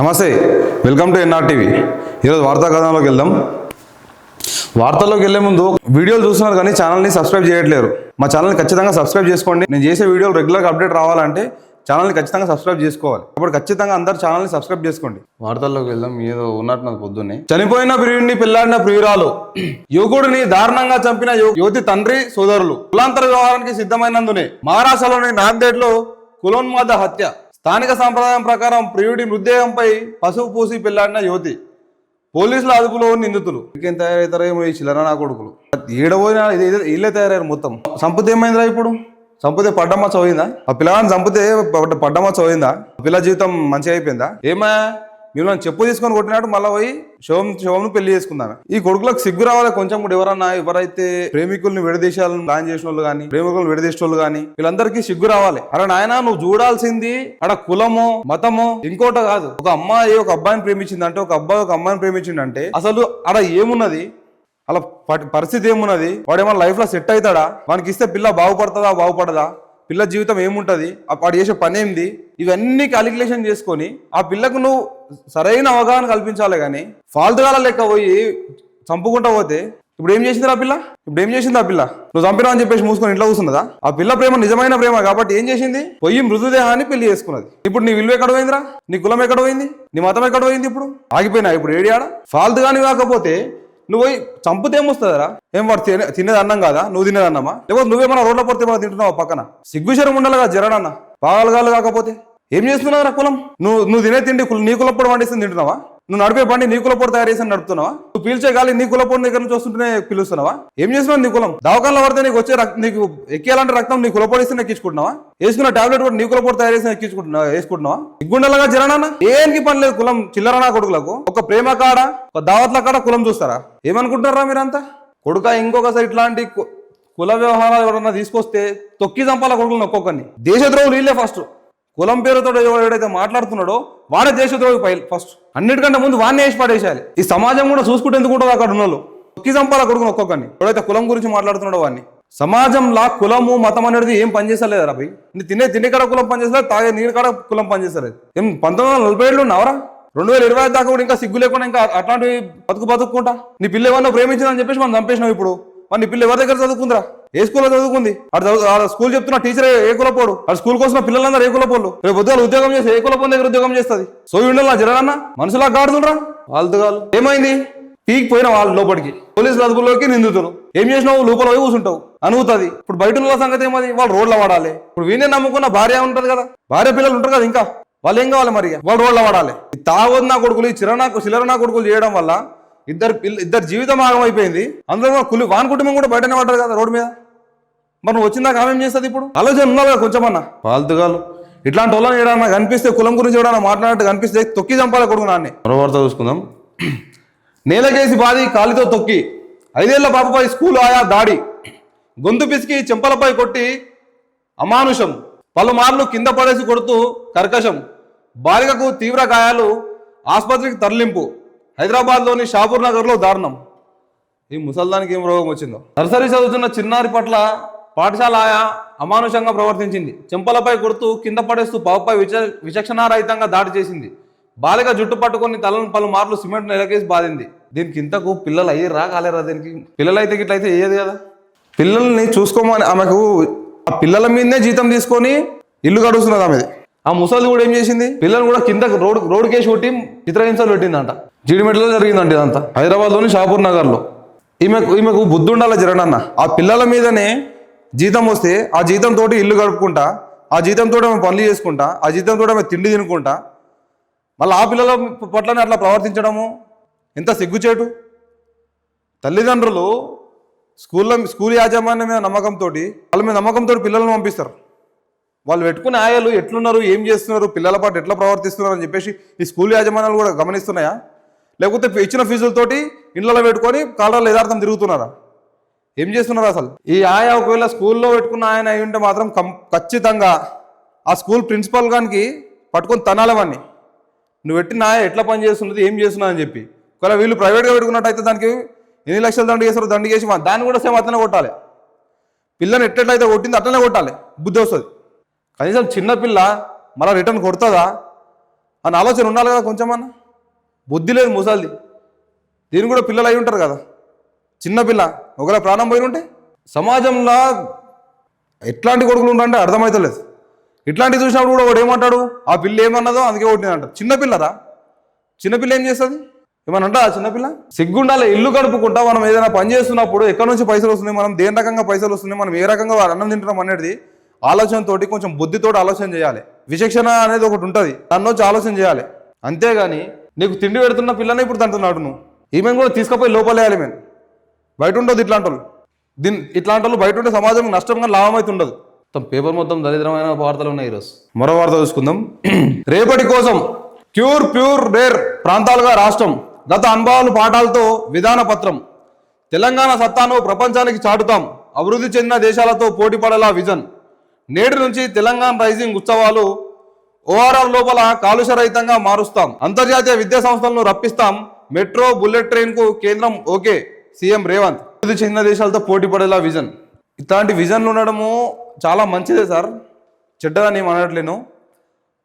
నమస్తే welcome to NR TV. ఈరోజు వార్తా కథనంలోకి వెళ్దాం. వార్తల్లోకి వెళ్ళే ముందు వీడియోలు చూస్తున్నారు కానీ ఛానల్ని సబ్స్క్రైబ్ చేయట్లేరు. మా ఛానల్ని ఖచ్చితంగా సబ్స్క్రైబ్ చేసుకోండి. నేను చేసే వీడియోలు రెగ్యులర్గా అప్డేట్ రావాలంటే ఛానల్ని ఖచ్చితంగా సబ్స్క్రైబ్ చేసుకోవాలి. కాబట్టి ఖచ్చితంగా అందరు ఛానల్ని సబ్స్క్రైబ్ చేసుకోండి. వార్తల్లోకి వెళ్దాం. ఏదో ఉన్నట్టు నాకు పొద్దున్నే. చనిపోయిన ప్రియుడిని పిల్లాడిన ప్రియురాలు. యువకుడిని దారుణంగా చంపిన యువతి తండ్రి సోదరులు. కులాంతర వ్యవహారానికి సిద్ధమైనందునే. మహారాష్ట్రలోని నాందేడ్లో కులోన్మాద హత్య. స్థానిక సాంప్రదాయం ప్రకారం ప్రియుడి మృతదేహంపై పసుపు పూసి పెళ్ళాడిన యువతి పోలీసుల అదుపులో నిందితులు. ఇంకేం తయారవుతారేమో ఏమో ఈ చిల్లర నా కొడుకులు. ఏడబోయినా ఇది వీళ్ళే తయారయ్యారు మొత్తం. సంపద ఏమైందిరా ఇప్పుడు? సంపద పడ్డమ్మ చదివిందా ఆ పిల్లగాని చంపితే పడ్డ- పడ్డమ్మ చదివిందా పిల్ల జీవితం మంచిగా అయిపోయిందా? ఏమయ్యా మిమ్మల్ని చెప్పు తీసుకొని కొట్టినట్టు మళ్ళీ పోయి శివం శోభను పెళ్ళి చేసుకుందాం ఈ కొడుకులకు సిగ్గు రావాలి కొంచెం కూడా ఎవరన్నా ఎవరైతే ప్రేమికుల్ని విడదీశాలను ప్లాన్ చేసిన వాళ్ళు కానీ ప్రేమికులను విడదీసిన వాళ్ళు కానీ వీళ్ళందరికీ సిగ్గు రావాలి. అరే నాయన నువ్వు చూడాల్సింది అక్కడ కులమో మతమో ఇంకోట కాదు. ఒక అమ్మాయి ఒక అబ్బాయిని ప్రేమించిందంటే ఒక అబ్బాయి ఒక అమ్మాయిని ప్రేమించిందంటే అసలు అక్కడ ఏమున్నది? అలా పరిస్థితి ఏమున్నది? వాడు ఏమన్నా లైఫ్లో సెట్ అవుతాడా? వానికి ఇస్తే పిల్ల బాగుపడుతుందా బాగుపడదా? పిల్ల జీవితం ఏముంటుంది? ఆ వాడు చేసే పని ఏంది? ఇవన్నీ క్యాలిక్యులేషన్ చేసుకొని ఆ పిల్లకు నువ్వు సరైన అవగాహన కల్పించాలి కానీ ఫాల్తుగాల లెక్క పోయి చంపుకుంటా పోతే ఇప్పుడు ఏం చేసింది ఆ పిల్ల? ఇప్పుడు ఏం చేసింది ఆ పిల్ల? నువ్వు చంపినా అని చెప్పేసి మూసుకొని ఇంట్లో కూర్చున్నదా? ఆ పిల్ల ప్రేమ నిజమైన ప్రేమ కాబట్టి ఏం చేసింది? పోయి మృతదేహాన్ని పెళ్ళి చేసుకున్నది. ఇప్పుడు నీ విలువ ఎక్కడ పోయిందిరా నీ కులం ఎక్కడ పోయింది నీ మతం ఎక్కడ పోయింది ఇప్పుడు? ఆగిపోయినా ఇప్పుడు ఏడియాడ? ఆడ ఫాల్తు కానీ కాకపోతే నువ్వు పోయి చంపితే ఏమొస్తుందరా? ఏం వాడు తినే తినేది అన్నం కాదా? నువ్వు తినేది అన్నమా? లేకపోతే నువ్వేమన్నా రోడ్ల పడితే ఏమైనా తింటున్నావా పక్కన? సిగ్గుశరం ఉండాలిగా జరడన్న. పాగలగాలు కాకపోతే. ఏం చేస్తున్నావురా కులం? నువ్వు నువ్వు తినే తిండి కుల- నీ కులప్పుడు వండిస్తుంది తింటున్నావా? నువ్వు నడిపే బండి నీ కులపోడు తయారు చేసి నడుపుతున్నావా? నువ్వు పీల్చే గాలి నీ కులపోడు దగ్గర నుంచి వస్తుంటేనే పిలుస్తున్నావా? ఏం చేస్తున్నావు నీ కులం? దవాఖానలో పడితే నీకు వచ్చే నీకు ఎక్కేలాంటి రక్తం నీ కులపోడు ఇస్తే ఎక్కించుకుంటున్నావా? వేసుకున్న టాబ్లెట్ కూడా నీ కులపోడు తయారు చేసి ఎక్కించుకుంటున్నావా? వేసుకుంటున్నావా? ఇగ్గుండలాగా జరనా ఏనికి పని లేదు కులం చిల్లరనా కొడుకులకు? ఒక ప్రేమ కాడ ఒక దావత్ల కాడ కులం చూస్తారా? ఏమనుకుంటున్నారా మీరంతా? కొడుక ఇంకొకసారి ఇట్లాంటి కుల వ్యవహారాలు ఎవరన్నా తీసుకొస్తే తొక్కి చంపాల కొడుకులను ఒక్కొక్కరిని? దేశద్రోహులు వీళ్ళే ఫస్ట్ కులం పేరుతో ఎవడైతే మాట్లాడుతున్నాడో వాడే దేశద్రోహి పై ఫస్ట్ అన్నిటికంటే ముందు వాడిని వేసి పడేసేయాలి. ఈ సమాజం కూడా చూసుకుంటే ఎందుకు ఉంటుంది అక్కడ ఉన్న వాళ్ళు తొక్కి చంపాల కొడుకుని ఒక్కొక్కరిని. ఎవడైతే కులం గురించి మాట్లాడుతున్నాడో వాడిని. సమాజంలో కులము మతం అనేది ఏం పనిచేస్తలేదు రా భయ్. నీ తినే తినేకాడ కాడ కులం పనిచేస్తలేదు తాగే నీరు కాడ కులం పనిచేస్తలేదు. ఏం పంతొమ్మిది వందల నలభై ఏళ్ళు ఉన్నావరా? రెండు వేల ఇరవై ఐదు దాకా కూడా ఇంకా సిగ్గు లేకుండా ఇంకా అట్లాంటివి బతుకు బతుక్కుంటా? నీ పిల్ల ఏమన్నా ప్రేమించిందని చెప్పేసి మనం చంపేసినావు ఇప్పుడు. మరి నీ పిల్ల ఎవరి దగ్గర చదువుకుందిరా? ఏ స్కూల్లో చదువుకుంది? అటు స్కూల్ చెప్తున్న టీచర్ ఏ కులపోడు ఆ స్కూల్ కోసం పిల్లలందరూ ఏ కులపోళ్ళు రేపు ఉద్యోగాలు ఉద్యోగం చేసి ఏ కులపోని దగ్గర ఉద్యోగం చేస్తుంది? సో ఉండాలి జరగన్నా మనుషులా గాడుతుండ్రా? వాళ్ళతో ఏమైంది? పీక్ పోయిన వాళ్ళు లోపలికి. పోలీసుల అదుపులోకి నిందుతురు. ఏం చేసినావు? లోపల పోయి కూర్చుంటావు అనుగుతుంది. ఇప్పుడు బయట ఉన్న సంగతి ఏమది? వాళ్ళు రోడ్ల వాడాలి. ఇప్పుడు వీనే నమ్ముకున్న భార్య ఉంటది కదా? భార్య పిల్లలు ఉంటారు కదా ఇంకా? వాళ్ళు ఏం కావాలి మరి వాళ్ళు రోడ్ల వాడాలి. ఈ తాగొద్దు నా కొడుకులు ఈ చిరనా చిల్లర నా కొడుకులు చేయడం వల్ల ఇద్దరు పిల్ల ఇద్దరు జీవితం ఆగమైపోయింది. అందులో కులి వాని కుటుంబం కూడా బయటనే పడ్డది కదా రోడ్డు మీద. మరి నువ్వు వచ్చిందాక ఆమె ఏం చేస్తుంది ఇప్పుడు? ఆలోచన ఉండాలి కదా కొంచెమన్నా? ఫాల్తుగాలు ఇట్లాంటి వాళ్ళని ఏడన్నా కనిపిస్తే కులం గురించి ఎవడన్నా మాట్లాడినట్టు కనిపిస్తే తొక్కి చంపాలి కొడుకు నాన్ని. మరో వార్త చూసుకుందాం. నేలకేసి బాది కాలితో తొక్కి. ఐదేళ్ళ పాపపై స్కూల్ ఆయా దాడి. గొంతు పిసికి చెంపలపై కొట్టి అమానుషం. పలుమార్లు కింద పడేసి కొడుతూ కర్కశం. బాలికకు తీవ్ర గాయాలు ఆసుపత్రికి తరలింపు. హైదరాబాద్లోని షాపూర్ నగర్లో దారుణం. ఈ ముసల్దానికి ఏం రోగం వచ్చిందో? నర్సరీ చదువుతున్న చిన్నారి పట్ల పాఠశాల ఆయా అమానుషంగా ప్రవర్తించింది. చెంపలపై కొడుతూ కింద పడేస్తూ పాపపై విచ విచక్షణారహితంగా దాడి చేసింది. బాలిక జుట్టు పట్టుకొని తలను పలుమార్లు సిమెంట్ నెలకేసి బాధింది. దీనికి ఇంతకు పిల్లలు అయ్యి కాలేరా దీనికి? పిల్లలైతే అయితే గిట్ల అయితే వేయదు కదా? పిల్లల్ని చూసుకోమని ఆమెకు ఆ పిల్లల మీదనే జీతం తీసుకొని ఇల్లు గడుస్తున్నది ఆమెది. ఆ ముసలి కూడా ఏం చేసింది? పిల్లలు కూడా కింద రోడ్ రోడ్ కేసు కొట్టి చిత్రహింసలు పెట్టిందంట. జీడిమెట్లో జరిగిందంట ఇదంతా. హైదరాబాద్లోని షాపూర్ నగర్లో. ఈమెకు ఈమెకు బుద్ధి ఉండాలి జరగనన్న? ఆ పిల్లల మీదనే జీతం వస్తే ఆ జీతంతో ఇల్లు గడుపుకుంటా ఆ జీతంతో ఆమె పనులు చేసుకుంటా ఆ జీతంతో ఆమె తిండి తినుకుంటా మళ్ళీ ఆ పిల్లల పట్లనే అట్లా ప్రవర్తించడము? ఎంత సిగ్గుచేటు? తల్లిదండ్రులు స్కూల్లో స్కూల్ యాజమాన్యం మీద నమ్మకంతో వాళ్ళ మీద నమ్మకంతో పిల్లల్ని పంపిస్తారు. వాళ్ళు పెట్టుకునే ఆయాలు ఎట్లున్నారు ఏం చేస్తున్నారు పిల్లల పాటు ఎట్లా ప్రవర్తిస్తున్నారు అని చెప్పేసి ఈ స్కూల్ యాజమాన్యాలు కూడా గమనిస్తున్నాయా? లేకపోతే ఇచ్చిన ఫీజులతోటి ఇళ్ళలో పెట్టుకొని కాలరాలు యథార్థం తిరుగుతున్నారా? ఏం చేస్తున్నారు అసలు? ఈ ఆయా ఒకవేళ స్కూల్లో పెట్టుకున్న ఆయన అయి ఉంటే మాత్రం కం- ఖచ్చితంగా ఆ స్కూల్ ప్రిన్సిపల్ గానికి పట్టుకొని తనాలవన్నీ నువ్వు పెట్టిన ఆయా ఎట్లా పని చేస్తున్నది ఏం చేస్తున్నా అని చెప్పి. ఒకవేళ వీళ్ళు ప్రైవేట్గా పెట్టుకున్నట్టయితే దానికి ఎన్ని లక్షలు దండు చేస్తారో దండు చేసి మా- దాన్ని కూడా సేమ్ అట్లనే కొట్టాలి. పిల్లని ఎట్లయితే కొట్టింది అట్లనే కొట్టాలి. బుద్ధి వస్తుంది. కనీసం చిన్నపిల్ల మళ్ళీ రిటర్న్ కొడుతుందా? అని ఆలోచన ఉండాలి కదా కొంచెమన్నా. బుద్ధి లేదు ముసలిది. దీని కూడా పిల్లలు అయి ఉంటారు కదా. చిన్నపిల్ల ఒకవేళ ప్రాణం పోయి ఉంటే సమాజంలో ఎట్లాంటి కొడుకులు ఉంటారంటే అర్థమవుతలేదు ఇట్లాంటివి చూసినప్పుడు కూడా వాడు ఏమంటాడు? ఆ పిల్ల ఏమన్నదో అందుకే ఒకటి అంటారు చిన్నపిల్లరా చిన్నపిల్ల ఏం చేస్తుంది? ఏమన్నా అంటా చిన్నపిల్ల సిగ్గుండాలి ఇల్లు గడుపుకుంటా మనం ఏదైనా పని చేస్తున్నప్పుడు ఎక్కడి నుంచి పైసలు వస్తున్నాయి? మనం దేని రకంగా పైసలు వస్తున్నాయి? మనం ఏ రకంగా వాడు అన్నం తింటున్నాం అనేది ఆలోచనతోటి కొంచెం బుద్ధితోటి ఆలోచన చేయాలి. విచక్షణ అనేది ఒకటి ఉంటుంది. దాన్ని వచ్చి ఆలోచన చేయాలి. అంతేగాని నీకు తిండి పెడుతున్న పిల్లని ఇప్పుడు తంటున్నాడు నువ్వు. ఈమెను కూడా తీసుకుపోయి లోపలేయాలి మేము బయట ఉండదు ఇట్లాంటి వాళ్ళు దీని ఇట్లాంటి వాళ్ళు బయట ఉంటే సమాజం నష్టంగా లాభం అయితే ఉండదు. మొత్తం పేపర్ మొత్తం దరిద్రమైన వార్తలు ఉన్నాయి ఈరోజు. మరో వార్త చూసుకుందాం. రేపటి కోసం క్యూర్ ప్యూర్ రేర్ ప్రాంతాలుగా రాష్ట్రం గత అనుభవాలు పాఠాలతో విధాన పత్రం. తెలంగాణ సత్తాను ప్రపంచానికి చాటుతాం. అభివృద్ధి చెందిన దేశాలతో పోటీ పడేలా విజన్. నేటి నుంచి తెలంగాణ రైజింగ్ ఉత్సవాలు ఓఆర్ఆర్ లోపల కాలుష్య రహితంగా మారుస్తాం. అంతర్జాతీయ విద్యా సంస్థలను రప్పిస్తాం. మెట్రో బుల్లెట్ ట్రైన్కు కేంద్రం ఓకే సీఎం రేవంత్. అభివృద్ధి చెందిన దేశాలతో పోటీ పడేలా విజన్. ఇట్లాంటి విజన్లు ఉండడము చాలా మంచిదే సార్. చెడ్డదని నేను అనట్లేను.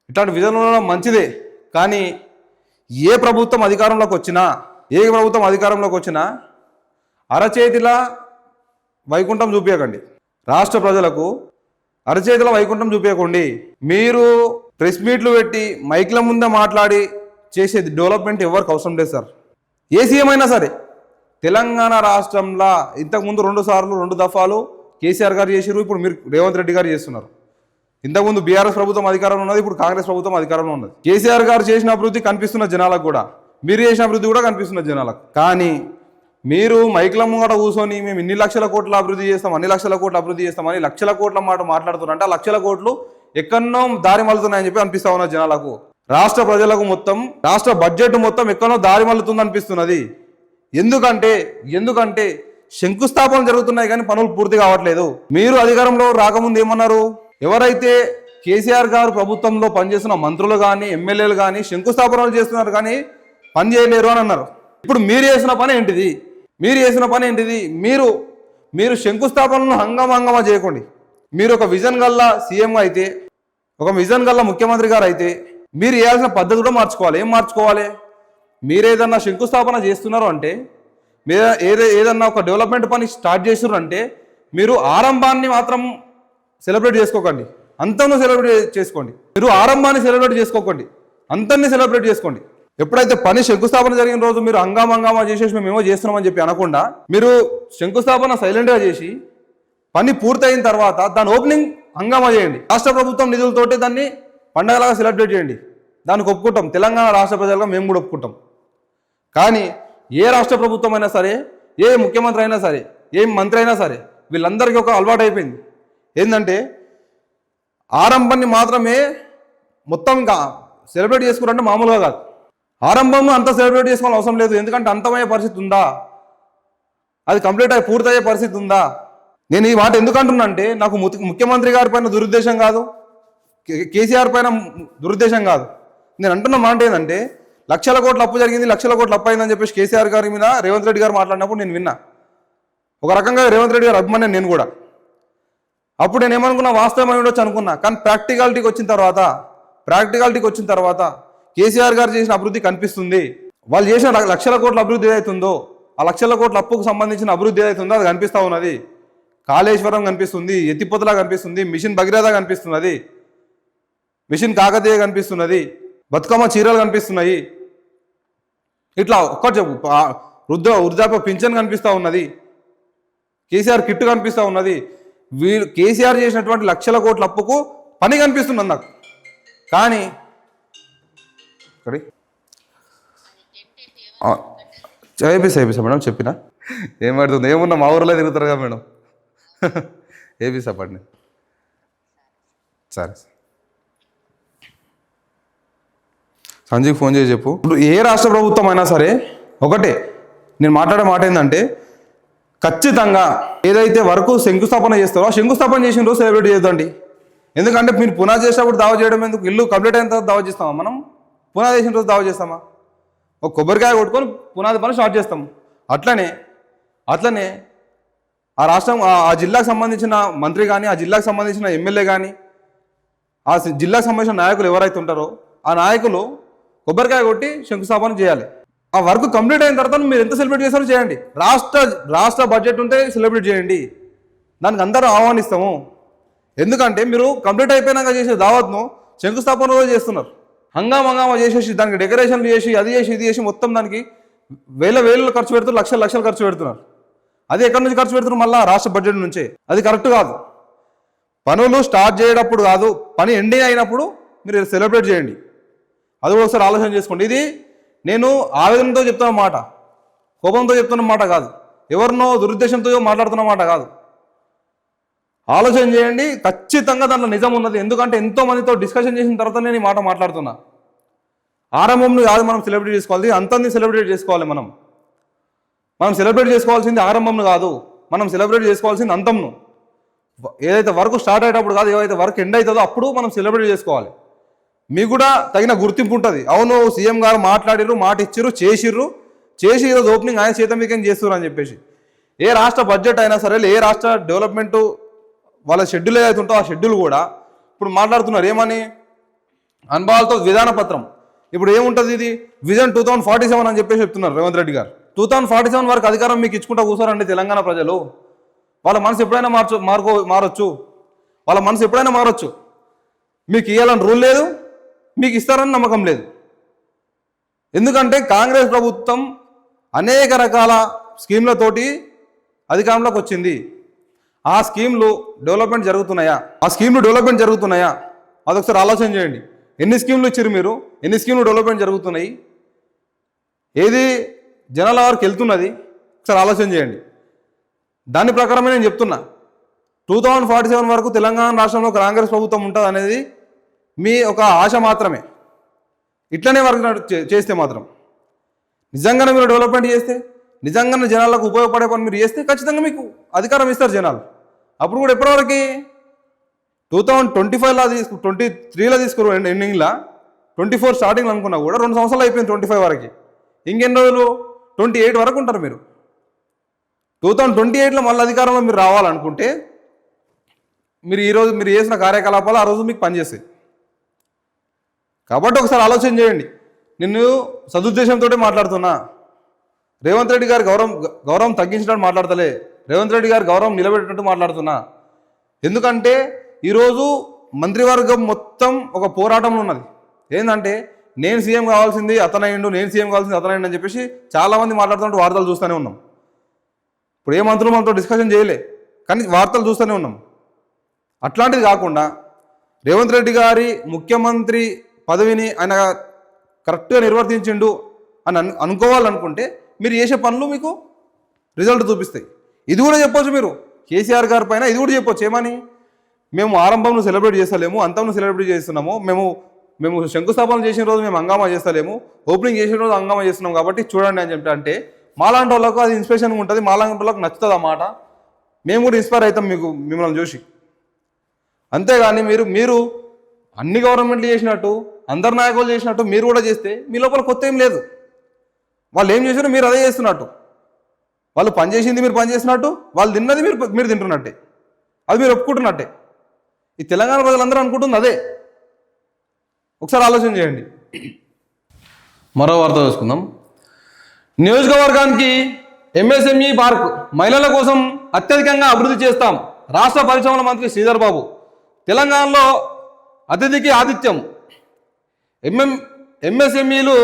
ఇట్లాంటి విజన్లు ఉండడం మంచిదే. కానీ ఏ ప్రభుత్వం అధికారంలోకి వచ్చినా ఏ ప్రభుత్వం అధికారంలోకి వచ్చినా అరచేతిలా వైకుంఠం చూపించకండి రాష్ట్ర ప్రజలకు అరచేతిలో వైకుంఠం చూపించకండి మీరు ప్రెస్ మీట్లు పెట్టి మైక్ల ముందే మాట్లాడి చేసేది డెవలప్మెంట్ ఎవరికి అవసరం లేదు సార్. ఏ సీఎం అయినా సరే. తెలంగాణ రాష్ట్రంలో ఇంతకుముందు రెండు సార్లు రెండు దఫాలు కేసీఆర్ గారు చేసారు ఇప్పుడు మీరు రేవంత్ రెడ్డి గారు చేస్తున్నారు. ఇంతకుముందు బీఆర్ఎస్ ప్రభుత్వం అధికారంలో ఉన్నది ఇప్పుడు కాంగ్రెస్ ప్రభుత్వం అధికారంలో ఉన్నది. కేసీఆర్ గారు చేసిన అభివృద్ధి కనిపిస్తున్న జనాలకు కూడా మీరు చేసిన అభివృద్ధి కూడా కనిపిస్తున్న జనాలకు. కానీ మీరు మైకుల ముంగట కూర్చొని మేము ఇన్ని లక్షల కోట్ల అభివృద్ధి చేస్తాం అన్ని లక్షల కోట్ల అభివృద్ధి చేస్తామని లక్షల కోట్ల మాట మాట్లాడుతున్నారు అంటే ఆ లక్షల కోట్లు ఎక్కడో దారి మలుతున్నాయని చెప్పి అనిపిస్తా ఉన్న జనాలకు. రాష్ట్ర ప్రజలకు మొత్తం రాష్ట్ర బడ్జెట్ మొత్తం ఎక్కడో దారి మలుతుంది అనిపిస్తున్నది. ఎందుకంటే ఎందుకంటే శంకుస్థాపన జరుగుతున్నాయి కానీ పనులు పూర్తి కావట్లేదు. మీరు అధికారంలో రాకముందు ఏమన్నారు? ఎవరైతే కేసీఆర్ గారు ప్రభుత్వంలో పనిచేస్తున్న మంత్రులు కానీ ఎమ్మెల్యేలు కానీ శంకుస్థాపనలు చేస్తున్నారు కానీ పని చేయలేరు అని అన్నారు. ఇప్పుడు మీరు చేసిన పని ఏంటిది? మీరు చేసిన పని ఏంటిది? మీరు మీరు శంకుస్థాపనను హంగామా చేయకండి. మీరు ఒక విజన్ గల్లా సీఎం అయితే ఒక విజన్ గల్లా ముఖ్యమంత్రి గారు అయితే మీరు చేయాల్సిన పద్ధతి కూడా మార్చుకోవాలి. ఏం మార్చుకోవాలి? మీరు ఏదన్నా శంకుస్థాపన చేస్తున్నారు అంటే మీరు ఏదే ఏదన్నా ఒక డెవలప్మెంట్ పని స్టార్ట్ చేస్తున్నారు అంటే మీరు ఆరంభాన్ని మాత్రం సెలబ్రేట్ చేసుకోకండి. అంతను సెలబ్రేట్ చేసుకోండి. మీరు ఆరంభాన్ని సెలబ్రేట్ చేసుకోకండి. అంతన్ని సెలబ్రేట్ చేసుకోండి. ఎప్పుడైతే పని శంకుస్థాపన జరిగిన రోజు మీరు హంగామా హంగామా చేసేసి మేమేమో చేస్తున్నామని చెప్పి అనకుండా మీరు శంకుస్థాపన సైలెంట్గా చేసి పని పూర్తయిన తర్వాత దాని ఓపెనింగ్ హంగామా చేయండి. రాష్ట్ర ప్రభుత్వం నిధులతోటి దాన్ని పండగలాగా సెలబ్రేట్ చేయండి. దానికి ఒప్పుకుంటాం. తెలంగాణ రాష్ట్ర ప్రజలుగా మేము కూడా ఒప్పుకుంటాం. కానీ ఏ రాష్ట్ర ప్రభుత్వం అయినా సరే ఏ ముఖ్యమంత్రి అయినా సరే ఏ మంత్రి అయినా సరే వీళ్ళందరికీ ఒక అలవాటు అయిపోయింది. ఏంటంటే ఆరంభాన్ని మాత్రమే మొత్తం సెలబ్రేట్ చేసుకున్నారంటే మామూలుగా కాదు. ఆరంభం అంత సెలబ్రేట్ చేసుకోవాల్సిన అవసరం లేదు. ఎందుకంటే అంతమయ్యే పరిస్థితి ఉందా? అది కంప్లీట్ అయ్యి పూర్తయ్యే పరిస్థితి ఉందా? నేను ఈ మాట ఎందుకు అంటున్నా అంటే నాకు ముఖ్యమంత్రి గారి పైన దురుద్దేశం కాదు. కేసీఆర్ పైన దురుద్దేశం కాదు. నేను అంటున్న మాట ఏంటంటే లక్షల కోట్ల అప్పు జరిగింది లక్షల కోట్ల అప్పు అయిందని చెప్పేసి కేసీఆర్ గారి మీద రేవంత్ రెడ్డి గారు మాట్లాడినప్పుడు నేను విన్నా. ఒక రకంగా రేవంత్ రెడ్డి గారు అభిమాని నేను కూడా. అప్పుడు నేను ఏమనుకున్నా వాస్తవం అయి ఉండొచ్చు అనుకున్నా. కానీ ప్రాక్టికాలిటీకి వచ్చిన తర్వాత ప్రాక్టికాలిటీకి వచ్చిన తర్వాత కేసీఆర్ గారు చేసిన అభివృద్ధి కనిపిస్తుంది. వాళ్ళు చేసిన లక్షల కోట్ల అభివృద్ధి ఏదైతుందో ఆ లక్షల కోట్ల అప్పుకు సంబంధించిన అభివృద్ధి ఏదైతుందో అది కనిపిస్తూ ఉన్నది. కాళేశ్వరం కనిపిస్తుంది ఎత్తిపోతలా కనిపిస్తుంది మిషన్ భగీరథ కనిపిస్తున్నది. మిషన్ కాకతీయ కనిపిస్తున్నది. బతుకమ్మ చీరలు కనిపిస్తున్నాయి. ఇట్లా ఒక్కటి చెప్పు వృద్ధ వృద్ధాప్య పింఛన్ కనిపిస్తూ ఉన్నది. కేసీఆర్ కిట్ కనిపిస్తూ ఉన్నది. వీళ్ళు కేసీఆర్ చేసినటువంటి లక్షల కోట్ల అప్పుకు పని కనిపిస్తున్నది నాకు కానీ ఇక్కడి ఏపీసీ ఏపీసా మేడం చెప్పిన? ఏం పడుతుంది? ఏమున్నా మా ఊర్లో తిరుగుతారు కదా మేడం. ఏపీసా పడిన సరే సంజీవ్ ఫోన్ చేసి చెప్పు. ఇప్పుడు ఏ రాష్ట్ర ప్రభుత్వం అయినా సరే ఒకటే నేను మాట్లాడే మాట ఏంటంటే ఖచ్చితంగా ఏదైతే వరకు శంకుస్థాపన చేస్తారో ఆ శంకుస్థాపన చేసిన రోజు సెలబ్రేట్ చేద్దండి. ఎందుకంటే మీరు పునాది చేసినప్పుడు దావా చేయడం ఎందుకు? ఇల్లు కంప్లీట్ అయిన తర్వాత దావా చేస్తామా మనం? పునాది వేసిన రోజు దావా చేస్తామా? ఒక కొబ్బరికాయ కొట్టుకొని పునాది పనులు స్టార్ట్ చేస్తాం అట్లనే అట్లనే ఆ రాష్ట్రం ఆ- జిల్లాకు సంబంధించిన మంత్రి కానీ ఆ జిల్లాకు సంబంధించిన ఎమ్మెల్యే కానీ ఆ జిల్లాకు సంబంధించిన నాయకులు ఎవరైతే ఉంటారో ఆ నాయకులు కొబ్బరికాయ కొట్టి శంకుస్థాపన చేయాలి. ఆ వర్క్ కంప్లీట్ అయిన తర్వాత మీరు ఎంత సెలబ్రేట్ చేస్తారో చేయండి. రాష్ట్ర రాష్ట్ర బడ్జెట్ ఉంటే సెలబ్రేట్ చేయండి. దానికి అందరూ ఆహ్వానిస్తాము. ఎందుకంటే మీరు కంప్లీట్ అయిపోయినాక చేసే దావత్ను శంకుస్థాపన రోజు చేస్తున్నారు. హంగామా హంగామా చేసేసి దానికి డెకరేషన్లు చేసి అది చేసి ఇది చేసి మొత్తం దానికి వేల వేలు ఖర్చు పెడుతున్నారు లక్షల లక్షలు ఖర్చు పెడుతున్నారు. అది ఎక్కడి నుంచి ఖర్చు పెడుతున్నారు? మళ్ళీ రాష్ట్ర బడ్జెట్ నుంచే. అది కరెక్ట్ కాదు. పనులు స్టార్ట్ చేయడప్పుడు కాదు పని ఎండింగ్ అయినప్పుడు మీరు సెలబ్రేట్ చేయండి. అది కూడా ఒకసారి ఆలోచన చేసుకోండి. ఇది నేను ఆవేదనతో చెప్తున్న మాట కోపంతో చెప్తున్న మాట కాదు. ఎవరినో దురుద్దేశంతో మాట్లాడుతున్న మాట కాదు. ఆలోచన చేయండి. ఖచ్చితంగా దాంట్లో నిజం ఉన్నది. ఎందుకంటే ఎంతో మందితో డిస్కషన్ చేసిన తర్వాత నేను ఈ మాట మాట్లాడుతున్నా. ఆరంభంను కాదు మనం సెలబ్రేట్ చేసుకోవాలి. అంతాన్ని సెలబ్రేట్ చేసుకోవాలి మనం. మనం సెలబ్రేట్ చేసుకోవాల్సింది ఆరంభంను కాదు. మనం సెలబ్రేట్ చేసుకోవాల్సింది అంతంను. ఏదైతే వర్క్ స్టార్ట్ అయ్యేటప్పుడు కాదు ఏదైతే వర్క్ ఎండ్ అవుతుందో అప్పుడు మనం సెలబ్రేట్ చేసుకోవాలి. మీకు కూడా తగిన గుర్తింపు ఉంటుంది. అవును సీఎం గారు మాట్లాడిర్రు మాట ఇచ్చిర్రు చేసిర్రు. చేసి ఈరోజు ఓపెనింగ్ ఆయన చేత మీకేం చేస్తున్నారు అని చెప్పేసి. ఏ రాష్ట్ర బడ్జెట్ అయినా సరే ఏ రాష్ట్ర డెవలప్మెంటు వాళ్ళ షెడ్యూల్ ఏదైతే ఉంటుందో ఆ షెడ్యూల్ కూడా ఇప్పుడు మాట్లాడుతున్నారు. ఏమని? అనుభవాలతో విధాన పత్రం. ఇప్పుడు ఏముంటుంది ఇది? Vision two thousand forty seven అని చెప్పేసి చెప్తున్నారు రేవంత్ రెడ్డి గారు. టూ థౌసండ్ ఫార్టీ సెవెన్ వరకు అధికారం మీకు ఇచ్చుకుంటా కూర్చోరండి తెలంగాణ ప్రజలు. వాళ్ళ మనసు ఎప్పుడైనా మార్చు మార్కో మారొచ్చు. వాళ్ళ మనసు ఎప్పుడైనా మారొచ్చు. మీకు ఇవ్వాలని రూల్ లేదు మీకు ఇస్తారని నమ్మకం లేదు. ఎందుకంటే కాంగ్రెస్ ప్రభుత్వం అనేక రకాల స్కీమ్లతోటి అధికారంలోకి వచ్చింది. ఆ స్కీమ్లు డెవలప్మెంట్ జరుగుతున్నాయా? ఆ స్కీమ్లు డెవలప్మెంట్ జరుగుతున్నాయా? అదొకసారి ఆలోచన చేయండి. ఎన్ని స్కీమ్లు ఇచ్చారు మీరు? ఎన్ని స్కీమ్లు డెవలప్మెంట్ జరుగుతున్నాయి? ఏది జనాల వరకు వెళ్తున్నది? ఒకసారి ఆలోచన చేయండి. దాని ప్రకారమే నేను చెప్తున్నా. టూ థౌజండ్ ఫార్టీ సెవెన్ వరకు తెలంగాణ రాష్ట్రంలో కాంగ్రెస్ ప్రభుత్వం ఉంటుంది అనేది మీ ఒక ఆశ మాత్రమే. ఇట్లనే వర్క్ చేస్తే మాత్రం. నిజంగానే మీరు డెవలప్మెంట్ చేస్తే నిజంగానే జనాలకు ఉపయోగపడే పని మీరు చేస్తే ఖచ్చితంగా మీకు అధికారం ఇస్తారు జనాలు. అప్పుడు కూడా ఎప్పటివరకు టూ థౌజండ్ ట్వంటీ ఫైవ్లో తీసుకు ట్వంటీ త్రీలో తీసుకురు ఎండింగ్లో ట్వంటీ ఫోర్ స్టార్టింగ్లో అనుకున్నా కూడా రెండు సంవత్సరాలు అయిపోయింది ట్వంటీ ఫైవ్ వరకు. ఇంకెన్ని రోజులు? ట్వంటీ ఎయిట్ వరకు ఉంటారు మీరు. టూ థౌజండ్ ట్వంటీ ఎయిట్లో మళ్ళీ అధికారంలో మీరు రావాలనుకుంటే మీరు ఈరోజు మీరు చేసిన కార్యకలాపాలు ఆ రోజు మీకు పనిచేస్తాయి. కాబట్టి ఒకసారి ఆలోచన చేయండి. నిన్ను సదుద్దేశంతో మాట్లాడుతున్నా. రేవంత్ రెడ్డి గారి గౌరవం గౌరవం తగ్గించినట్టు మాట్లాడతలే. రేవంత్ రెడ్డి గారి గౌరవం నిలబెట్టినట్టు మాట్లాడుతున్నా. ఎందుకంటే ఈరోజు మంత్రివర్గం మొత్తం ఒక పోరాటంలో ఉన్నది. ఏంటంటే నేను సీఎం కావాల్సింది అతనయ్యండు నేను సీఎం కావాల్సింది అతనయ్యండు అని చెప్పేసి చాలామంది మాట్లాడుతున్నట్టు వార్తలు చూస్తూనే ఉన్నాం. ఇప్పుడు ఏ మంత్రులు మనతో డిస్కషన్ చేయలే కానీ వార్తలు చూస్తూనే ఉన్నాం. అట్లాంటిది కాకుండా రేవంత్ రెడ్డి గారి ముఖ్యమంత్రి పదవిని ఆయన కరెక్ట్గా నిర్వర్తించిండు అని అను అనుకోవాలనుకుంటే మీరు చేసే పనులు మీకు రిజల్ట్ చూపిస్తాయి. ఇది కూడా చెప్పొచ్చు మీరు. కేసీఆర్ గారి పైన ఇది కూడా చెప్పొచ్చు. ఏమని? మేము ఆరంభంలో సెలబ్రేట్ చేస్తలేము అంతంలో సెలబ్రేట్ చేస్తున్నాము. మేము మేము శంకుస్థాపన చేసిన రోజు మేము హంగామా చేస్తలేము. ఓపెనింగ్ చేసిన రోజు హంగామా చేస్తున్నాం కాబట్టి చూడండి అని చెప్పి అంటే మాలాంటి వాళ్ళకు అది ఇన్స్పిరేషన్ ఉంటుంది మాలాంటి వాళ్ళకి నచ్చుతుంది అన్నమాట మేము కూడా ఇన్స్పైర్ అవుతాం మీకు మిమ్మల్ని చూసి. అంతేగాని మీరు మీరు అన్ని గవర్నమెంట్లు చేసినట్టు అందరు నాయకులు చేసినట్టు మీరు కూడా చేస్తే మీ లోపల కొత్త ఏం లేదు. వాళ్ళు ఏం చేసినా మీరు అదే చేస్తున్నట్టు. వాళ్ళు పని చేసింది మీరు పని చేసినట్టు వాళ్ళు తిన్నది మీరు మీరు తింటున్నట్టే. అది మీరు ఒప్పుకుంటున్నట్టే. ఈ తెలంగాణ ప్రజలందరూ అనుకుంటుంది అదే. ఒకసారి ఆలోచన చేయండి. మరో వార్త చూసుకుందాం. నియోజకవర్గానికి ఎంఎస్ఎంఈ పార్క్ మహిళల కోసం అత్యధికంగా అభివృద్ధి చేస్తాం రాష్ట్ర పరిశ్రమల మంత్రి శ్రీధర్ బాబు. తెలంగాణలో అతిథికి ఆతిథ్యం. ఎంఎం ఎంఎస్ఎంఈలు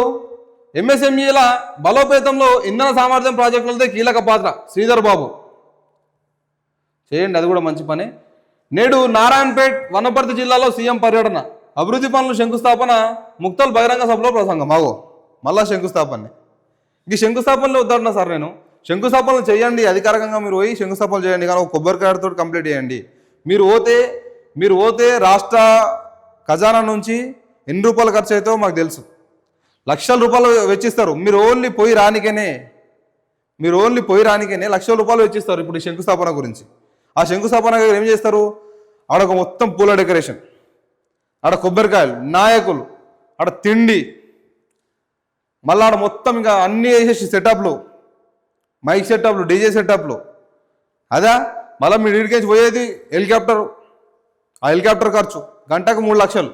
ఎంఎస్ఎంఈల బలోపేతంలో ఇంధన సామర్థ్యం ప్రాజెక్టులతో కీలక పాత్ర శ్రీధర్ బాబు. చేయండి అది కూడా మంచి పని. నేడు నారాయణపేట్ వనపర్తి జిల్లాలో సీఎం పర్యటన. అభివృద్ధి పనులు శంకుస్థాపన ముక్తల్ బహిరంగ సభలో ప్రసంగం. మాగో మళ్ళా శంకుస్థాపన ఈ శంకుస్థాపనలో వద్దంటున్నా సార్ నేను. శంకుస్థాపనలు చేయండి అధికారికంగా మీరు పోయి శంకుస్థాపన చేయండి కానీ ఒక కొబ్బరికాయతో కంప్లీట్ చేయండి. మీరు పోతే మీరు పోతే రాష్ట్ర ఖజానా నుంచి ఎన్ని రూపాయలు ఖర్చు అవుతాయో మాకు తెలుసు. లక్షల రూపాయలు వెచ్చిస్తారు. మీరు ఓన్లీ పోయి రానికనే. మీరు ఓన్లీ పోయి రానికనే లక్షల రూపాయలు వెచ్చిస్తారు ఇప్పుడు ఈ శంకుస్థాపన గురించి. ఆ శంకుస్థాపన ఏం చేస్తారు? ఆడ ఒక మొత్తం పూల డెకరేషన్. ఆడ కొబ్బరికాయలు నాయకులు ఆడ తిండి. మళ్ళీ ఆడ మొత్తం ఇంకా అన్నీ వేసేసి సెటప్లు మైక్ సెటప్లు డీజే సెటప్లు అదా? మళ్ళీ మీరు ఇడికేసి పోయేది హెలికాప్టర్. ఆ హెలికాప్టర్ ఖర్చు గంటకు మూడు లక్షలు.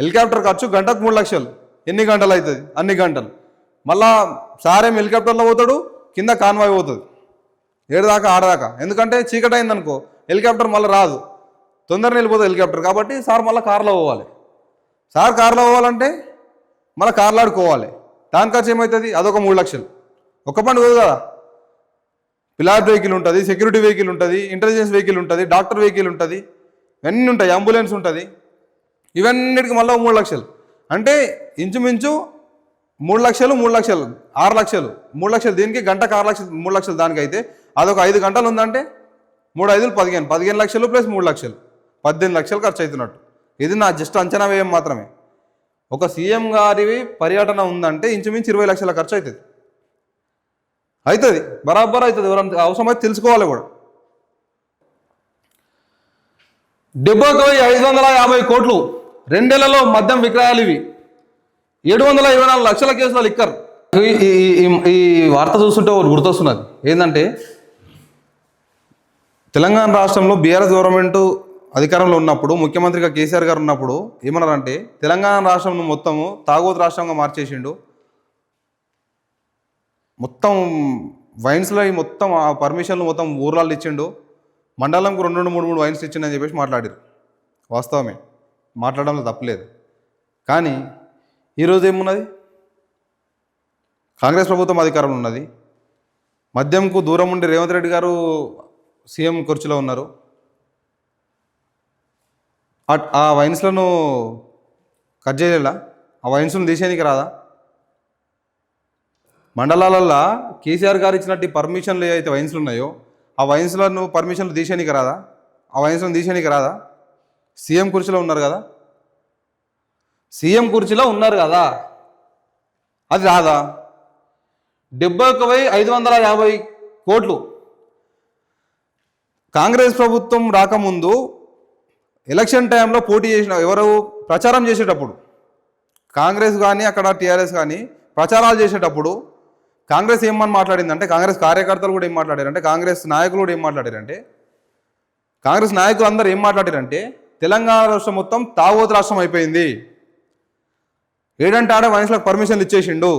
హెలికాప్టర్ ఖర్చు గంటకు మూడు లక్షలు. ఎన్ని గంటలు అవుతుంది? అన్ని గంటలు. మళ్ళా సారేం హెలికాప్టర్లో పోతాడు? కింద కాన్వాయ్ పోతుంది. ఏడుదాకా ఆడదాకా ఎందుకంటే చీకటి అయిందనుకో హెలికాప్టర్ మళ్ళీ రాదు. తొందరగా వెళ్ళిపోతుంది హెలికాప్టర్. కాబట్టి సార్ మళ్ళీ కార్లో పోవాలి. సార్ కార్లో పోవాలంటే మళ్ళీ కార్లో ఆడుకోవాలి. దాని ఖర్చు ఏమవుతుంది అదొక మూడు లక్షలు. ఒక పండు పోదు కదా. పిలాట్ వెహికల్ ఉంటుంది సెక్యూరిటీ వెహికల్ ఉంటుంది ఇంటెలిజెన్స్ వెహికల్ ఉంటుంది డాక్టర్ వెహికల్ ఉంటుంది ఇవన్నీ ఉంటాయి అంబులెన్స్ ఉంటుంది. ఇవన్నిటికి మళ్ళీ మూడు లక్షలు. అంటే ఇంచుమించు మూడు లక్షలు మూడు లక్షలు ఆరు లక్షలు మూడు లక్షలు దీనికి గంటకు ఆరు లక్షలు మూడు లక్షలు దానికైతే. అదొక ఐదు గంటలు ఉందంటే మూడు ఐదులు పదిహేను. పదిహేను లక్షలు ప్లస్ మూడు లక్షలు. పద్దెనిమిది లక్షలు ఖర్చు అవుతున్నట్టు. ఇది నా జస్ట్ అంచనా వ్యయం మాత్రమే. ఒక సీఎం గారి పర్యటన ఉందంటే ఇంచుమించు ఇరవై లక్షల ఖర్చు అవుతుంది. అవుతుంది. బరాబర్ అవుతుంది. ఎవరైనా అవసరమైతే తెలుసుకోవాలి కూడా. డెబ్బై తొమ్మిది ఐదు వందల యాభై కోట్లు రెండేళ్ళలో మద్యం విక్రయాలు ఇవి ఏడు వందల ఇరవై నాలుగు లక్షల కేసుల లిక్కర్. ఈ- ఈ వార్త చూస్తుంటే ఒకటి గుర్తొస్తున్నది. ఏంటంటే తెలంగాణ రాష్ట్రంలో బీఆర్ఎస్ గవర్నమెంట్ అధికారంలో ఉన్నప్పుడు ముఖ్యమంత్రిగా కేసీఆర్ గారు ఉన్నప్పుడు ఏమన్నారంటే తెలంగాణ రాష్ట్రం మొత్తము తాగోతు రాష్ట్రంగా మార్చేసిండు. మొత్తం వైన్స్లో మొత్తం ఆ పర్మిషన్లు మొత్తం ఊర్లలో ఇచ్చిండు. మండలంకు రెండు రెండు మూడు మూడు వైన్స్ ఇచ్చిండని చెప్పేసి మాట్లాడారు వాస్తవమే. మాట్లాడడంలో తప్పలేదు. కానీ ఈరోజు ఏమున్నది? కాంగ్రెస్ ప్రభుత్వం అధికారంలో ఉన్నది. మద్యంకు దూరం ఉండి రేవంత్ రెడ్డి గారు సీఎం కుర్చీలో ఉన్నారు. ఆ- ఆ వైన్స్లను కట్ చేయలేలా ఆ వైన్స్ను తీసేయడానికి రాదా? మండలాలల్లో కేసీఆర్ గారు ఇచ్చినట్టు పర్మిషన్లు ఏవైతే వైన్స్లు ఉన్నాయో ఆ వైన్స్లను పర్మిషన్లు తీసేయడానికి రాదా? ఆ వైన్స్లను తీసేయడానికి రాదా? సీఎం కుర్చీలో ఉన్నారు కదా? సీఎం కుర్చీలో ఉన్నారు కదా? అది రాదా? డెబ్బై ఒక వెయ్యి ఐదు వందల యాభై కోట్లు కాంగ్రెస్ ప్రభుత్వం రాకముందు ఎలక్షన్ టైంలో పోటీ చేసిన ఎవరు ప్రచారం చేసేటప్పుడు కాంగ్రెస్ కానీ అక్కడ టీఆర్ఎస్ కానీ ప్రచారాలు చేసేటప్పుడు కాంగ్రెస్ ఏమని మాట్లాడిందంటే కాంగ్రెస్ కార్యకర్తలు కూడా ఏం మాట్లాడారంటే కాంగ్రెస్ నాయకులు కూడా ఏం మాట్లాడారంటే కాంగ్రెస్ నాయకులు అందరూ ఏం మాట్లాడారంటే తెలంగాణ రాష్ట్రం మొత్తం తావోతు రాష్ట్రం అయిపోయింది. ఏడంటే ఆడ మనుషులకు పర్మిషన్లు ఇచ్చేసిండు.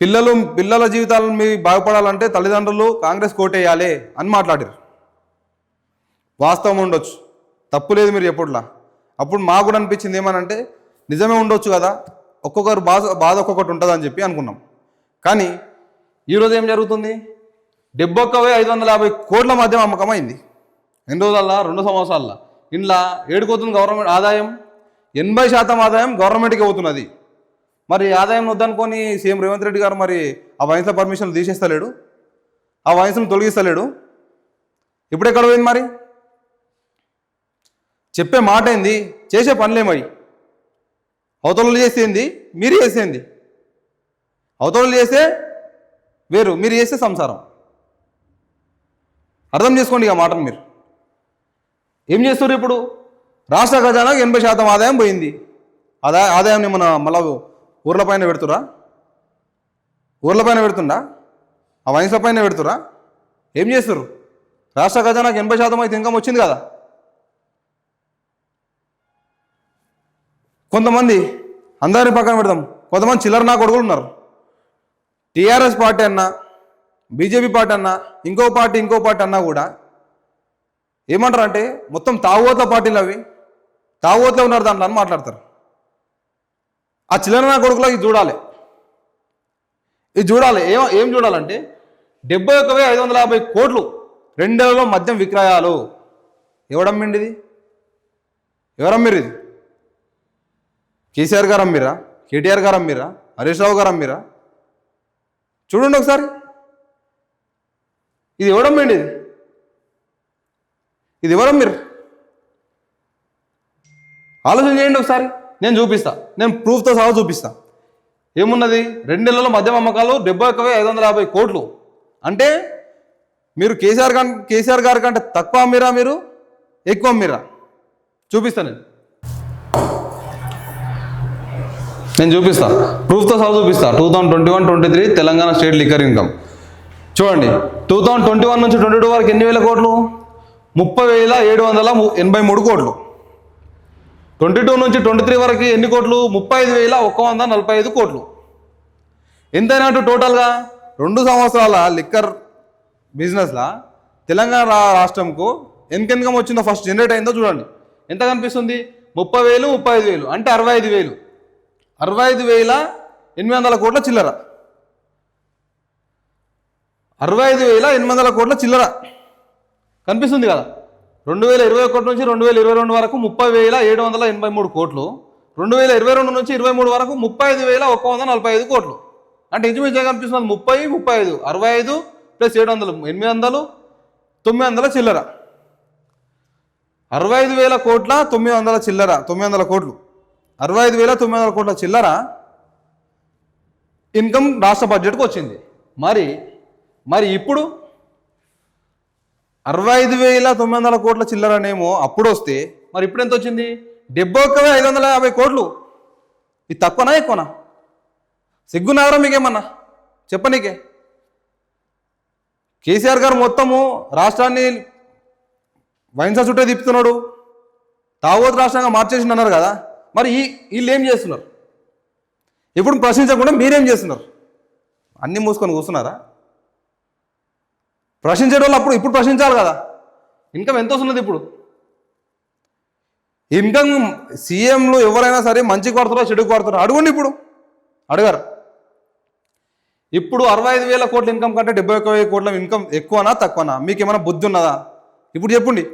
పిల్లలు పిల్లల జీవితాలను మీ బాగుపడాలంటే తల్లిదండ్రులు కాంగ్రెస్ కోటేయాలి అని మాట్లాడారు. వాస్తవం ఉండొచ్చు. తప్పు లేదు మీరు ఎప్పుడులా? అప్పుడు మాకు కూడా అనిపించింది ఏమనంటే నిజమే ఉండొచ్చు కదా ఒక్కొక్కరు బాధ బాధ ఒక్కొక్కటి ఉంటుంది అని చెప్పి అనుకున్నాం. కానీ ఈరోజు ఏం జరుగుతుంది? డెబ్బై ఒక్క వెయ్యి ఐదు వందల యాభై కోట్ల మధ్య అమ్మకం అయింది ఎన్ని రోజులల్లా రెండు సంవత్సరాల ఇంట్లో ఏడుకోతుంది గవర్నమెంట్ ఆదాయం. ఎనభై శాతం ఆదాయం గవర్నమెంట్కి అవుతున్నది మరి ఆదాయం వద్దనుకొని సీఎం రేవంత్ రెడ్డి గారు మరి ఆ వయసులో పర్మిషన్లు తీసేస్తలేడు? ఆ వయసును తొలగిస్తలేడు? ఇప్పుడు ఎక్కడ పోయింది మరి? చెప్పే మాట ఏంది? చేసే పనిలే మరి. అవతలలు చేసేంది మీరు చేసేంది అవతలలు చేస్తే వేరు మీరు చేస్తే సంసారం. అర్థం చేసుకోండి ఇక మాటను మీరు. ఏం చేస్తారు ఇప్పుడు? రాష్ట్ర ఖజానాకు ఎనభై శాతం ఆదాయం పోయింది. ఆదా ఆదాయాన్ని మన మళ్ళా ఊర్ల పైన పెడుతురా? ఊర్ల పైన పెడుతుండా? ఆ వయసుల పైన పెడుతురా? ఏం చేస్తారు రాష్ట్ర ఖజానాకు ఎనభై శాతం అయితే ఇన్కమ్ వచ్చింది కదా. కొంతమంది అందరిని పక్కన పెడదాం. కొంతమంది చిల్లర నా కొడుకులు ఉన్నారు. టీఆర్ఎస్ పార్టీ అన్నా బీజేపీ పార్టీ అన్నా ఇంకో పార్టీ ఇంకో పార్టీ అన్నా కూడా ఏమంటారు అంటే మొత్తం తావోత పార్టీలు అవి. తావోతలో ఉన్నారు దాంట్లో అని మాట్లాడతారు. ఆ చిల్లర నా కొడుకులో ఇది చూడాలి. ఇది చూడాలి. ఏం ఏం చూడాలంటే డెబ్బై ఒక వెయ్యి ఐదు వందల యాభై కోట్లు రెండేళ్ళలో మద్యం విక్రయాలు. ఎవడమ్మిండి ఇది ఎవరమ్మిరు ఇది? కేసీఆర్ గారు అమ్మిరా? కేటీఆర్ గారు అమ్మిరా? హరీష్ రావు గారు అమ్మిరా? చూడండి ఒకసారి. ఇది ఎవడమ్మండి ఇది ఇది ఎవరమ్మిరు ఆలోచన చేయండి ఒకసారి. నేను చూపిస్తా. నేను ప్రూఫ్తో సహా చూపిస్తా. ఏమున్నది? రెండు నెలల మద్యం అమ్మకాలు డెబ్బై ఒక్క ఐదు వందల యాభై కోట్లు. అంటే మీరు కేసీఆర్ గారి కేసీఆర్ గారి కంటే తక్కువ అమ్మిరా మీరు? ఎక్కువ అమ్మిరా? చూపిస్తా నేను. నేను చూపిస్తా. ప్రూఫ్తో సహా చూపిస్తా. Two thousand twenty one twenty three Telangana state liquor income. చూడండి. టూ థౌసండ్ ట్వంటీ వన్ నుంచి ట్వంటీ టూ వరకు ఎన్ని వేల కోట్లు? ముప్పై వేల ఏడు వందల ఎనభై మూడు కోట్లు. ట్వంటీ టూ నుంచి ట్వంటీ త్రీ వరకు ఎన్ని కోట్లు? ముప్పై ఐదు వేల ఒక్క వంద నలభై ఐదు కోట్లు. ఎంతైనట్టు టోటల్గా రెండు సంవత్సరాల లిక్కర్ బిజినెస్లా తెలంగాణ రా- రాష్ట్రంకు ఎంత ఇన్కమ్ వచ్చిందో ఫస్ట్ జనరేట్ అయిందో చూడండి. ఎంత కనిపిస్తుంది? ముప్పై వేలు ముప్పై ఐదు వేలు అంటే అరవై ఐదు వేలు. అరవై ఐదు వేల ఎనిమిది వందల కోట్ల చిల్లర. అరవై ఐదు వేల ఎనిమిది వందల కోట్ల చిల్లర. కనిపిస్తుంది కదా? రెండు వేల ఇరవై ఒకటి నుంచి రెండు వేల ఇరవై రెండు వరకు ముప్పై వేల ఏడు వందల ఎనభై మూడు కోట్లు. రెండు వేల ఇరవై రెండు నుంచి ఇరవై మూడు వరకు ముప్పై ఐదు వేల ఒక వంద నలభై ఐదు కోట్లు. అంటే ఇంచుమించుగా కనిపిస్తుంది ముప్పై ముప్పై ఐదు అరవై ఐదు ప్లస్ ఏడు వందలు ఎనిమిది వందలు తొమ్మిది వందల చిల్లర. అరవై ఐదు వేల కోట్ల తొమ్మిది వందల చిల్లర తొమ్మిది వందల కోట్లు. అరవై ఐదు వేల తొమ్మిది వందల కోట్ల చిల్లర ఇన్కమ్ రాష్ట్ర బడ్జెట్కి వచ్చింది. మరి మరి ఇప్పుడు అరవై ఐదు వేల తొమ్మిది వందల కోట్ల చిల్లరనేమో అప్పుడు వస్తే మరి ఇప్పుడు ఎంత వచ్చింది? డెబ్బై ఒక్క ఐదు వందల యాభై కోట్లు. ఇది తక్కువనా ఎక్కువనా? సిగ్గునగరం మీకేమన్నా? చెప్పనీకే. కేసీఆర్ గారు మొత్తము రాష్ట్రాన్ని వైన్సా చుట్టే తిప్పుతున్నాడు. తావోత్ రాష్ట్రంగా మార్చేసి అన్నారు కదా. మరి ఈ వీళ్ళు ఏం చేస్తున్నారు? ఎప్పుడు ప్రశ్నించకుండా మీరేం చేస్తున్నారు? అన్నీ మూసుకొని కూర్చున్నారా? ప్రశ్నించే వాళ్ళు అప్పుడు ఇప్పుడు ప్రశ్నించాలి కదా. ఇన్కమ్ ఎంత వస్తున్నది ఇప్పుడు? ఇన్కమ్ సీఎంలు ఎవరైనా సరే మంచి కొడతారో చెడు కొడతారో అడగండి ఇప్పుడు. అడగారు. ఇప్పుడు అరవై ఐదు వేల కోట్ల ఇన్కమ్ కంటే డెబ్బై ఒక్క వేల కోట్ల ఇన్కమ్ ఎక్కువనా తక్కువనా? మీకు ఏమైనా బుద్ధి ఉన్నదా? ఇప్పుడు చెప్పండి.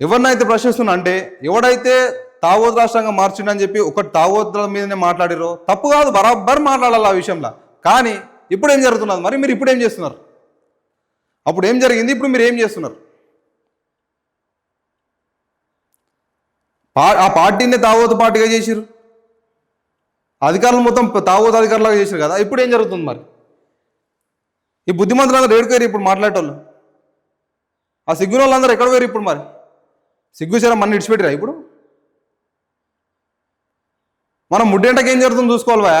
ఎవరినైతే ప్రశ్నిస్తున్నా అంటే ఎవడైతే తావోద్ రాష్ట్రంగా మార్చిండని చెప్పి ఒక తావోద్ల మీదనే మాట్లాడిరో తప్పు కాదు బరాబర్ మాట్లాడాలి ఆ విషయంలో. కానీ ఇప్పుడు ఏం జరుగుతున్నది? మరి మీరు ఇప్పుడు ఏం చేస్తున్నారు? అప్పుడు ఏం జరిగింది? ఇప్పుడు మీరు ఏం చేస్తున్నారు? పా ఆ పార్టీని తావోతు పార్టీగా చేసిరు అధికారులు మొత్తం తావోతు అధికారులుగా చేసిరు కదా? ఇప్పుడు ఏం జరుగుతుంది మరి? ఈ బుద్ధిమంతులందరూ ఏడుకోరు ఇప్పుడు మాట్లాడేటోళ్ళు? ఆ సిగ్గున వాళ్ళందరూ ఎక్కడ పోయారు ఇప్పుడు మరి? సిగ్గు చరం మన ఇడిచిపెట్టిరా ఇప్పుడు? మనం ముడ్డెంటకి ఏం జరుగుతుందో చూసుకోవాలి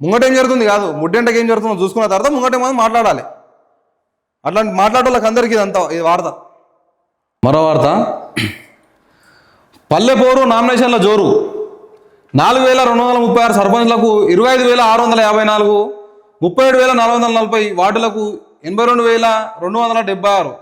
ముంగట ఏం జరుగుతుంది కాదు. ముడ్డెంటకి ఏం జరుగుతుందో చూసుకున్న తర్వాత ముంగట ఏమో మాట్లాడాలి. అట్లాంటి మాట్లాడే వాళ్ళకి అందరికీ ఇదంతా ఇది వార్త. మరో వార్త. పల్లెపోరు నామినేషన్ల జోరు. నాలుగు వేల రెండు వందల ముప్పై ఆరు సర్పంచ్లకు ఇరవై ఐదు వేల ఆరు వందల యాభై నాలుగు ముప్పై ఏడు వేల నాలుగు వందల నలభై వార్డులకు ఎనభై రెండు వేల రెండు వందల డెబ్బై ఆరు.